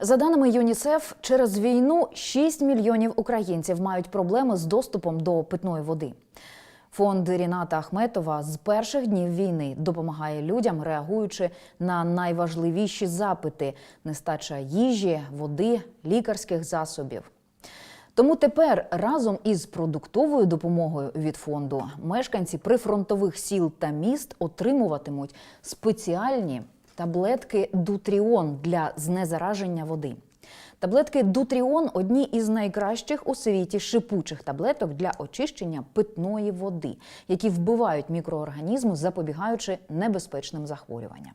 За даними ЮНІСЕФ, через війну 6 мільйонів українців мають проблеми з доступом до питної води. Фонд Ріната Ахметова з перших днів війни допомагає людям, реагуючи на найважливіші запити: нестача їжі, води, лікарських засобів. Тому тепер разом із продуктовою допомогою від фонду мешканці прифронтових сіл та міст отримуватимуть спеціальні таблетки Дутріон для знезараження води. Таблетки Дутріон одні із найкращих у світі шипучих таблеток для очищення питної води, які вбивають мікроорганізми, запобігаючи небезпечним захворюванням.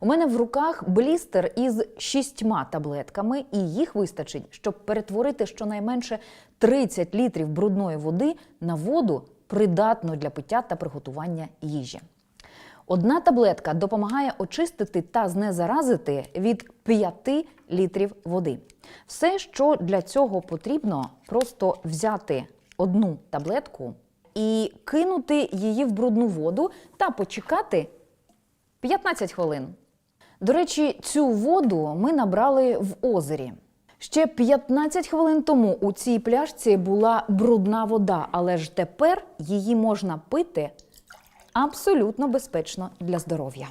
У мене в руках блістер із шістьма таблетками, і їх вистачить, щоб перетворити щонайменше 30 літрів брудної води на воду, придатну для пиття та приготування їжі. Одна таблетка допомагає очистити та знезаразити від 5 літрів води. Все, що для цього потрібно, просто взяти одну таблетку і кинути її в брудну воду та почекати 15 хвилин. До речі, цю воду ми набрали в озері. Ще 15 хвилин тому у цій пляшці була брудна вода, але ж тепер її можна пити абсолютно безпечно для здоров'я.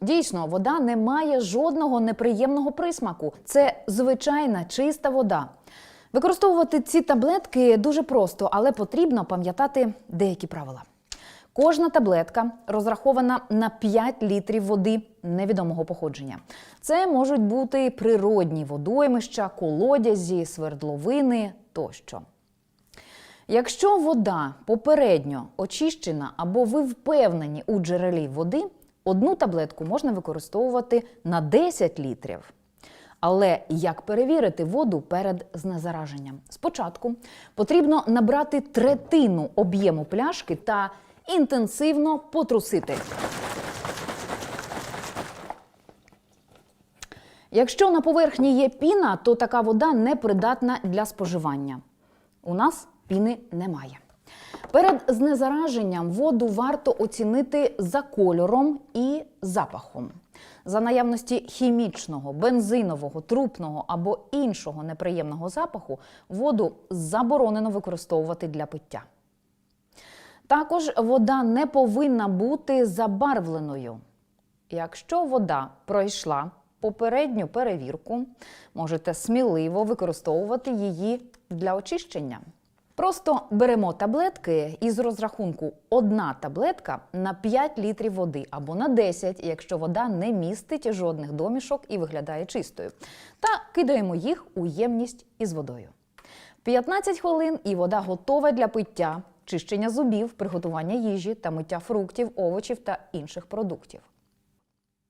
Дійсно, вода не має жодного неприємного присмаку. Це звичайна чиста вода. Використовувати ці таблетки дуже просто, але потрібно пам'ятати деякі правила. Кожна таблетка розрахована на 5 літрів води невідомого походження. Це можуть бути природні водоймища, колодязі, свердловини тощо. Якщо вода попередньо очищена або ви впевнені у джерелі води, одну таблетку можна використовувати на 10 літрів. Але як перевірити воду перед знезараженням? Спочатку потрібно набрати третину об'єму пляшки та інтенсивно потрусити. Якщо на поверхні є піна, то така вода непридатна для споживання. У нас піни немає. Перед знезараженням воду варто оцінити за кольором і запахом. За наявності хімічного, бензинового, трупного або іншого неприємного запаху воду заборонено використовувати для пиття. Також вода не повинна бути забарвленою. Якщо вода пройшла попередню перевірку, можете сміливо використовувати її для очищення. Просто беремо таблетки із розрахунку одна таблетка на 5 літрів води або на 10, якщо вода не містить жодних домішок і виглядає чистою, та кидаємо їх у ємність із водою. 15 хвилин і вода готова для пиття, чищення зубів, приготування їжі та миття фруктів, овочів та інших продуктів.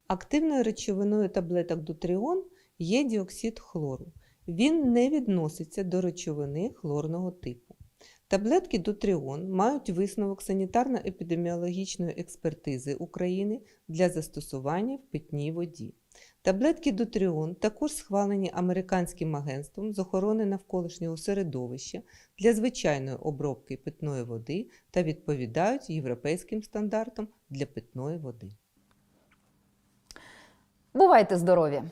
Активною речовиною таблеток Дутріон є діоксид хлору. Він не відноситься до речовини хлорного типу. Таблетки Дутріон мають висновок санітарно-епідеміологічної експертизи України для застосування в питній воді. Таблетки Дотріон також схвалені Американським агентством з охорони навколишнього середовища для звичайної обробки питної води та відповідають європейським стандартам для питної води. Бувайте здорові!